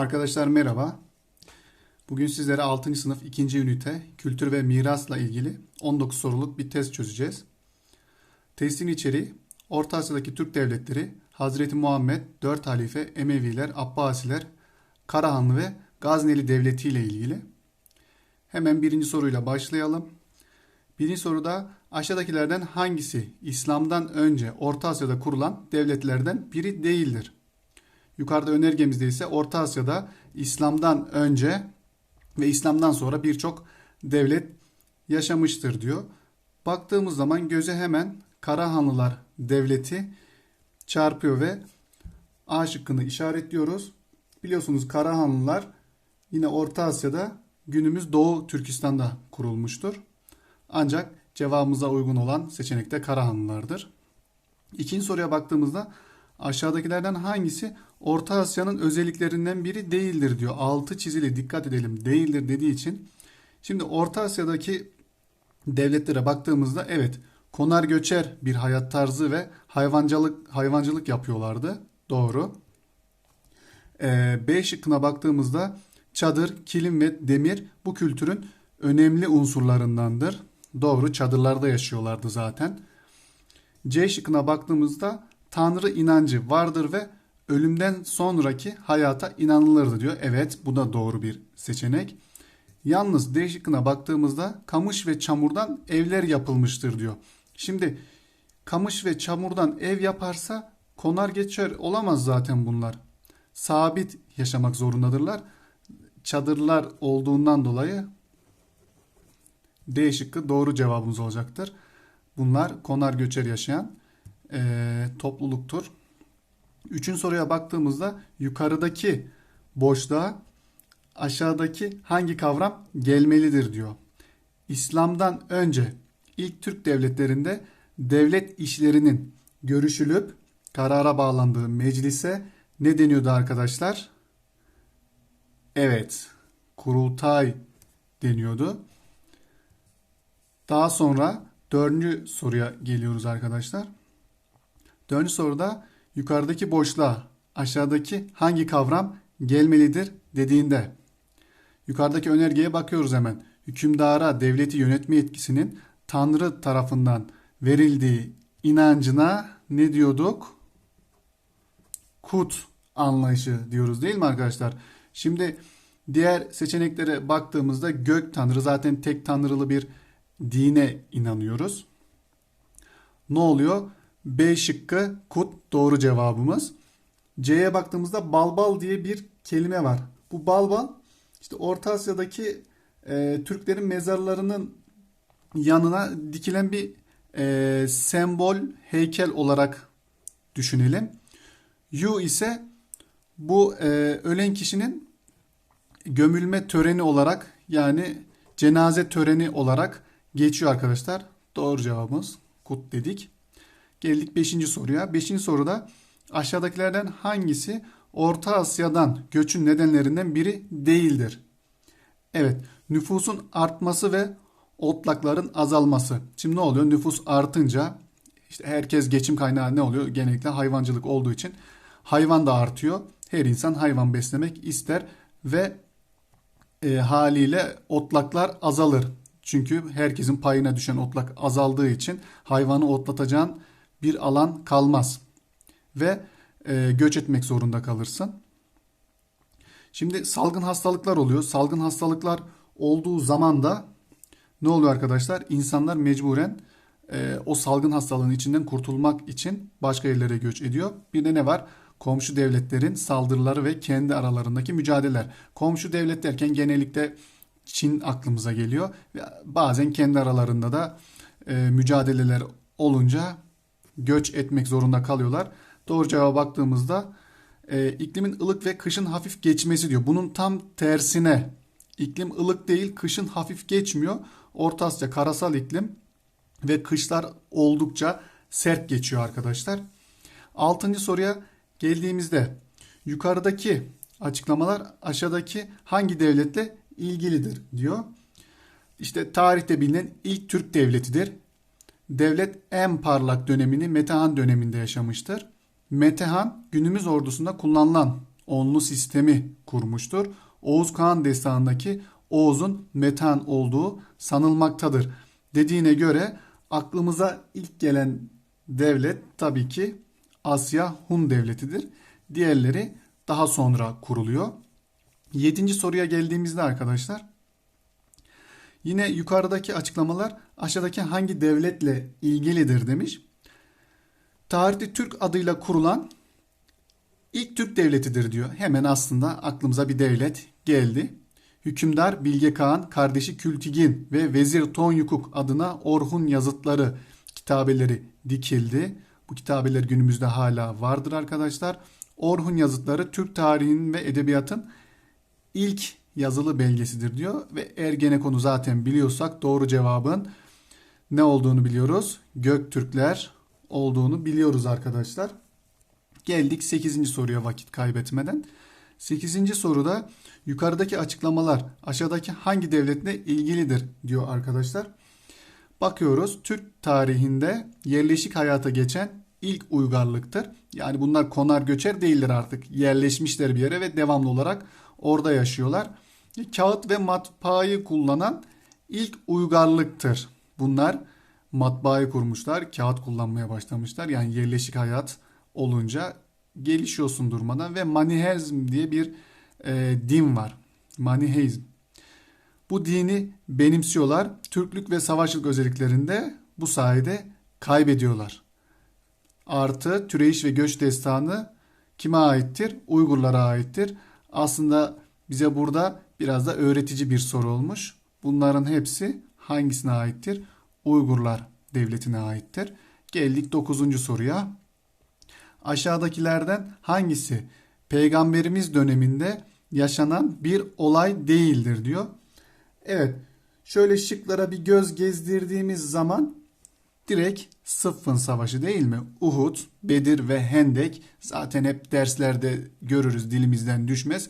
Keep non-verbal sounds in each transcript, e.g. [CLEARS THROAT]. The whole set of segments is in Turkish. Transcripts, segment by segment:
Arkadaşlar merhaba. Bugün sizlere 6. sınıf 2. ünite kültür ve mirasla ilgili 19 soruluk bir test çözeceğiz. Testin içeriği Orta Asya'daki Türk devletleri Hazreti Muhammed, 4 halife, Emeviler, Abbasiler, Karahanlı ve Gazneli Devleti ile ilgili. Hemen birinci soruyla başlayalım. Birinci soruda aşağıdakilerden hangisi İslam'dan önce Orta Asya'da kurulan devletlerden biri değildir? Yukarıda önergemizde ise Orta Asya'da İslam'dan önce ve İslam'dan sonra birçok devlet yaşamıştır diyor. Baktığımız zaman göze hemen Karahanlılar Devleti çarpıyor ve A şıkkını işaretliyoruz. Biliyorsunuz Karahanlılar yine Orta Asya'da günümüz Doğu Türkistan'da kurulmuştur. Ancak cevabımıza uygun olan seçenek de Karahanlılardır. İkinci soruya baktığımızda aşağıdakilerden hangisi Orta Asya'nın özelliklerinden biri değildir diyor. Altı çizili dikkat edelim değildir dediği için. Şimdi Orta Asya'daki devletlere baktığımızda evet konar göçer bir hayat tarzı ve hayvancılık hayvancılık yapıyorlardı. Doğru. Ee, B şıkkına baktığımızda çadır, kilim ve demir bu kültürün önemli unsurlarındandır. Doğru çadırlarda yaşıyorlardı zaten. C şıkkına baktığımızda Tanrı inancı vardır ve ölümden sonraki hayata inanılırdı diyor. Evet bu da doğru bir seçenek. Yalnız D baktığımızda kamış ve çamurdan evler yapılmıştır diyor. Şimdi kamış ve çamurdan ev yaparsa konar geçer olamaz zaten bunlar. Sabit yaşamak zorundadırlar. Çadırlar olduğundan dolayı D şıkkı doğru cevabımız olacaktır. Bunlar konar göçer yaşayan e, topluluktur. Üçüncü soruya baktığımızda yukarıdaki boşluğa aşağıdaki hangi kavram gelmelidir diyor. İslam'dan önce ilk Türk devletlerinde devlet işlerinin görüşülüp karara bağlandığı meclise ne deniyordu arkadaşlar? Evet, kurultay deniyordu. Daha sonra dördüncü soruya geliyoruz arkadaşlar. Dördüncü soruda yukarıdaki boşluğa aşağıdaki hangi kavram gelmelidir dediğinde yukarıdaki önergeye bakıyoruz hemen. Hükümdara devleti yönetme yetkisinin Tanrı tarafından verildiği inancına ne diyorduk? Kut anlayışı diyoruz değil mi arkadaşlar? Şimdi diğer seçeneklere baktığımızda gök tanrı zaten tek tanrılı bir dine inanıyoruz. Ne oluyor? B şıkkı kut doğru cevabımız. C'ye baktığımızda balbal diye bir kelime var. Bu balbal işte Orta Asya'daki e, Türklerin mezarlarının yanına dikilen bir e, sembol heykel olarak düşünelim. Yu ise bu e, ölen kişinin gömülme töreni olarak yani cenaze töreni olarak geçiyor arkadaşlar. Doğru cevabımız kut dedik. Geldik 5. soruya. 5. soruda aşağıdakilerden hangisi Orta Asya'dan göçün nedenlerinden biri değildir? Evet, nüfusun artması ve otlakların azalması. Şimdi ne oluyor? Nüfus artınca işte herkes geçim kaynağı ne oluyor? Genellikle hayvancılık olduğu için hayvan da artıyor. Her insan hayvan beslemek ister ve e, haliyle otlaklar azalır. Çünkü herkesin payına düşen otlak azaldığı için hayvanı otlatacağın bir alan kalmaz ve e, göç etmek zorunda kalırsın. Şimdi salgın hastalıklar oluyor. Salgın hastalıklar olduğu zaman da ne oluyor arkadaşlar? İnsanlar mecburen e, o salgın hastalığın içinden kurtulmak için başka yerlere göç ediyor. Bir de ne var? Komşu devletlerin saldırıları ve kendi aralarındaki mücadeleler. Komşu devlet derken genellikle Çin aklımıza geliyor. Bazen kendi aralarında da e, mücadeleler olunca göç etmek zorunda kalıyorlar. Doğru cevaba baktığımızda e, iklimin ılık ve kışın hafif geçmesi diyor. Bunun tam tersine iklim ılık değil kışın hafif geçmiyor. Orta Asya karasal iklim ve kışlar oldukça sert geçiyor arkadaşlar. Altıncı soruya geldiğimizde yukarıdaki açıklamalar aşağıdaki hangi devletle ilgilidir diyor. İşte tarihte bilinen ilk Türk devletidir. Devlet en parlak dönemini Metehan döneminde yaşamıştır. Metehan günümüz ordusunda kullanılan onlu sistemi kurmuştur. Oğuz Kağan destanındaki Oğuz'un Metehan olduğu sanılmaktadır. Dediğine göre aklımıza ilk gelen devlet tabii ki Asya Hun devletidir. Diğerleri daha sonra kuruluyor. Yedinci soruya geldiğimizde arkadaşlar yine yukarıdaki açıklamalar aşağıdaki hangi devletle ilgilidir demiş. Tarihte Türk adıyla kurulan ilk Türk devletidir diyor. Hemen aslında aklımıza bir devlet geldi. Hükümdar Bilge Kağan, kardeşi Kültigin ve Vezir Tonyukuk adına Orhun yazıtları, kitabeleri dikildi. Bu kitabeler günümüzde hala vardır arkadaşlar. Orhun yazıtları Türk tarihinin ve edebiyatın ilk yazılı belgesidir diyor. Ve Ergenekon'u zaten biliyorsak doğru cevabın ne olduğunu biliyoruz. Göktürkler olduğunu biliyoruz arkadaşlar. Geldik 8. soruya vakit kaybetmeden. 8. soruda yukarıdaki açıklamalar aşağıdaki hangi devletle ilgilidir diyor arkadaşlar. Bakıyoruz Türk tarihinde yerleşik hayata geçen ilk uygarlıktır. Yani bunlar konar göçer değildir artık. Yerleşmişler bir yere ve devamlı olarak orada yaşıyorlar. Kağıt ve matbaayı kullanan ilk uygarlıktır. Bunlar matbaayı kurmuşlar, kağıt kullanmaya başlamışlar. Yani yerleşik hayat olunca gelişiyorsun durmadan ve Maniheizm diye bir e, din var. Maniheizm. Bu dini benimsiyorlar. Türklük ve savaşçılık özelliklerinde bu sayede kaybediyorlar. Artı türeyiş ve göç destanı kime aittir? Uygurlara aittir. Aslında bize burada biraz da öğretici bir soru olmuş. Bunların hepsi hangisine aittir? Uygurlar devletine aittir. Geldik 9. soruya. Aşağıdakilerden hangisi peygamberimiz döneminde yaşanan bir olay değildir diyor. Evet şöyle şıklara bir göz gezdirdiğimiz zaman direkt Sıffın Savaşı değil mi? Uhud, Bedir ve Hendek zaten hep derslerde görürüz dilimizden düşmez.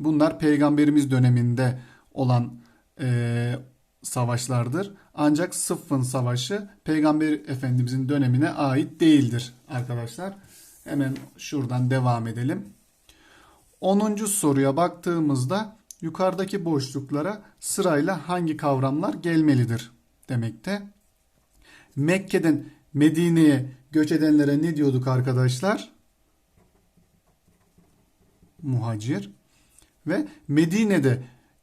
Bunlar peygamberimiz döneminde olan e, savaşlardır. Ancak Sıffın Savaşı peygamber efendimizin dönemine ait değildir arkadaşlar. Hemen şuradan devam edelim. 10. soruya baktığımızda yukarıdaki boşluklara sırayla hangi kavramlar gelmelidir demekte. Mekke'den Medine'ye göç edenlere ne diyorduk arkadaşlar? Muhacir. Ve Medine'de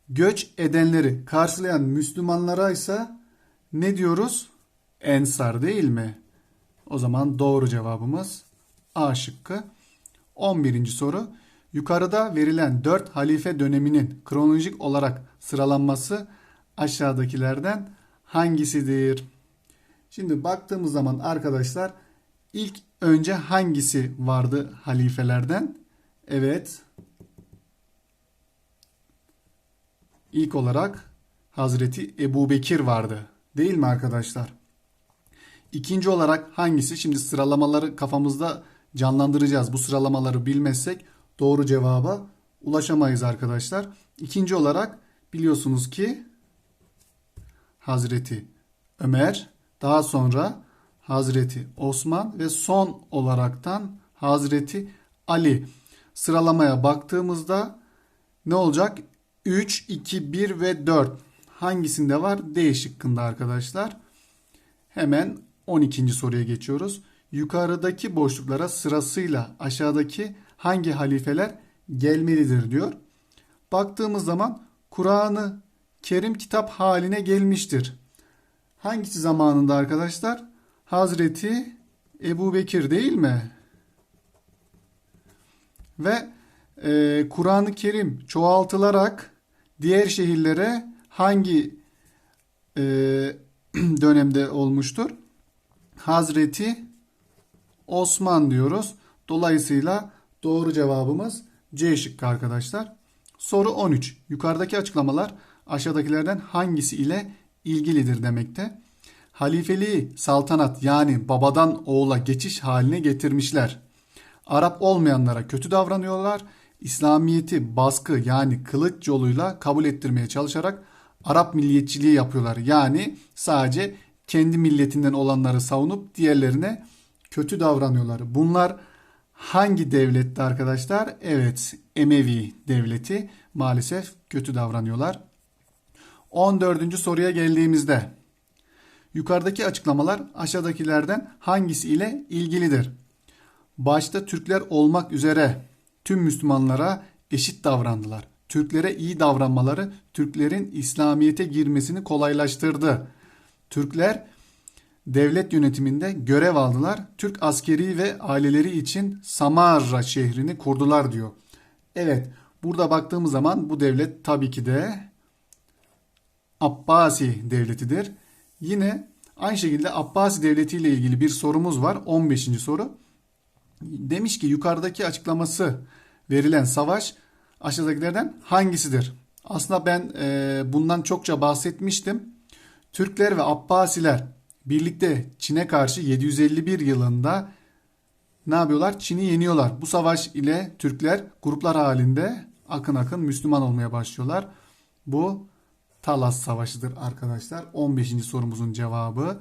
göç edenleri karşılayan Müslümanlara ise ne diyoruz? Ensar değil mi? O zaman doğru cevabımız A şıkkı. 11. soru. Yukarıda verilen 4 halife döneminin kronolojik olarak sıralanması aşağıdakilerden hangisidir? Şimdi baktığımız zaman arkadaşlar ilk önce hangisi vardı halifelerden? Evet. İlk olarak Hazreti Ebu Bekir vardı. Değil mi arkadaşlar? İkinci olarak hangisi? Şimdi sıralamaları kafamızda canlandıracağız. Bu sıralamaları bilmezsek doğru cevaba ulaşamayız arkadaşlar. İkinci olarak biliyorsunuz ki Hazreti Ömer, daha sonra Hazreti Osman ve son olaraktan Hazreti Ali. Sıralamaya baktığımızda ne olacak? 3, 2, 1 ve 4 hangisinde var? D şıkkında arkadaşlar. Hemen 12. soruya geçiyoruz. Yukarıdaki boşluklara sırasıyla aşağıdaki hangi halifeler gelmelidir diyor. Baktığımız zaman Kur'an'ı Kerim kitap haline gelmiştir. Hangisi zamanında arkadaşlar? Hazreti Ebu Bekir değil mi? Ve e, Kur'an-ı Kerim çoğaltılarak diğer şehirlere hangi e, [CLEARS THROAT] dönemde olmuştur? Hazreti Osman diyoruz. Dolayısıyla doğru cevabımız C şıkkı arkadaşlar. Soru 13. Yukarıdaki açıklamalar aşağıdakilerden hangisi ile ilgilidir demekte. Halifeliği saltanat yani babadan oğula geçiş haline getirmişler. Arap olmayanlara kötü davranıyorlar. İslamiyeti baskı yani kılıç yoluyla kabul ettirmeye çalışarak Arap milliyetçiliği yapıyorlar. Yani sadece kendi milletinden olanları savunup diğerlerine kötü davranıyorlar. Bunlar hangi devletti arkadaşlar? Evet, Emevi devleti maalesef kötü davranıyorlar. 14. soruya geldiğimizde yukarıdaki açıklamalar aşağıdakilerden hangisi ile ilgilidir? Başta Türkler olmak üzere tüm Müslümanlara eşit davrandılar. Türklere iyi davranmaları Türklerin İslamiyet'e girmesini kolaylaştırdı. Türkler devlet yönetiminde görev aldılar. Türk askeri ve aileleri için Samarra şehrini kurdular diyor. Evet, burada baktığımız zaman bu devlet tabii ki de Abbasi devletidir. Yine aynı şekilde Abbasi devleti ile ilgili bir sorumuz var. 15. soru. Demiş ki yukarıdaki açıklaması verilen savaş aşağıdakilerden hangisidir? Aslında ben e, bundan çokça bahsetmiştim. Türkler ve Abbasiler birlikte Çin'e karşı 751 yılında ne yapıyorlar? Çin'i yeniyorlar. Bu savaş ile Türkler gruplar halinde akın akın Müslüman olmaya başlıyorlar. Bu Talas Savaşı'dır arkadaşlar. 15. sorumuzun cevabı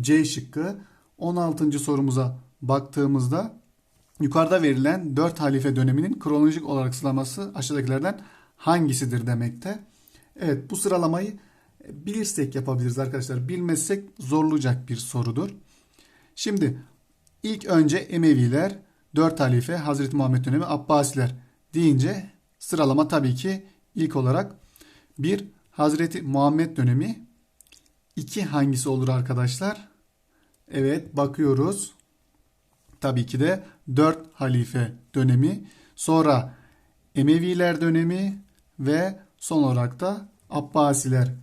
C şıkkı. 16. sorumuza baktığımızda yukarıda verilen 4 halife döneminin kronolojik olarak sıralaması aşağıdakilerden hangisidir demekte. Evet bu sıralamayı bilirsek yapabiliriz arkadaşlar. Bilmezsek zorlayacak bir sorudur. Şimdi ilk önce Emeviler, 4 halife, Hazreti Muhammed dönemi, Abbasiler deyince sıralama tabii ki ilk olarak bir Hazreti Muhammed dönemi, iki hangisi olur arkadaşlar? Evet bakıyoruz. Tabii ki de 4 halife dönemi, sonra Emeviler dönemi ve son olarak da Abbasiler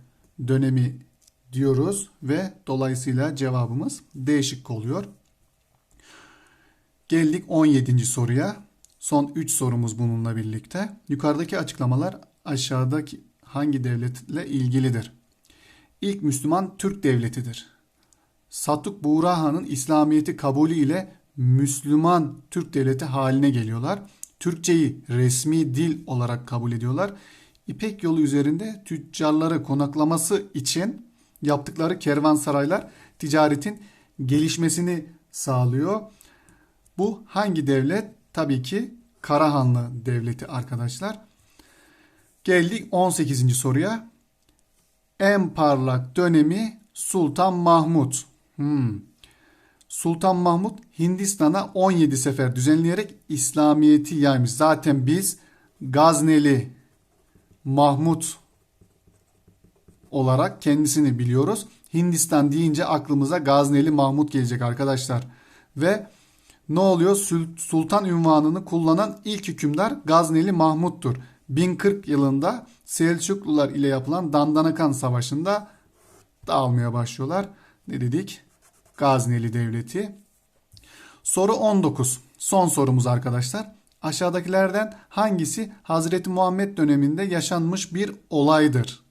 dönemi diyoruz ve dolayısıyla cevabımız D şıkkı oluyor. Geldik 17. soruya. Son 3 sorumuz bununla birlikte. Yukarıdaki açıklamalar aşağıdaki hangi devletle ilgilidir? İlk Müslüman Türk devletidir. Satuk Buğrahan'ın İslamiyet'i kabulü ile Müslüman Türk devleti haline geliyorlar. Türkçeyi resmi dil olarak kabul ediyorlar. İpek yolu üzerinde tüccarları konaklaması için yaptıkları kervansaraylar ticaretin gelişmesini sağlıyor. Bu hangi devlet? Tabii ki Karahanlı Devleti arkadaşlar. Geldik 18. soruya. En parlak dönemi Sultan Mahmut. Hmm. Sultan Mahmut Hindistan'a 17 sefer düzenleyerek İslamiyet'i yaymış. Zaten biz Gazneli Mahmut olarak kendisini biliyoruz. Hindistan deyince aklımıza Gazneli Mahmut gelecek arkadaşlar. Ve ne oluyor? Sultan ünvanını kullanan ilk hükümdar Gazneli Mahmut'tur. 1040 yılında Selçuklular ile yapılan Dandanakan Savaşı'nda dağılmaya başlıyorlar. Ne dedik? Gazneli Devleti. Soru 19. Son sorumuz arkadaşlar. Aşağıdakilerden hangisi Hazreti Muhammed döneminde yaşanmış bir olaydır?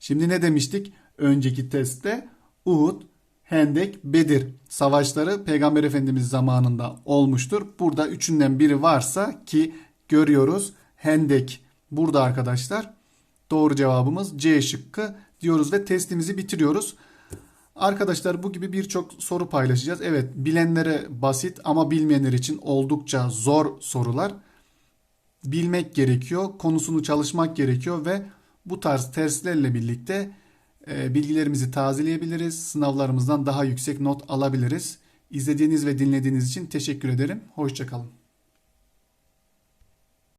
Şimdi ne demiştik? Önceki testte Uhud, Hendek, Bedir savaşları Peygamber Efendimiz zamanında olmuştur. Burada üçünden biri varsa ki görüyoruz Hendek burada arkadaşlar. Doğru cevabımız C şıkkı diyoruz ve testimizi bitiriyoruz. Arkadaşlar bu gibi birçok soru paylaşacağız. Evet bilenlere basit ama bilmeyenler için oldukça zor sorular. Bilmek gerekiyor, konusunu çalışmak gerekiyor ve bu tarz testlerle birlikte e, bilgilerimizi tazeleyebiliriz. Sınavlarımızdan daha yüksek not alabiliriz. İzlediğiniz ve dinlediğiniz için teşekkür ederim. Hoşçakalın.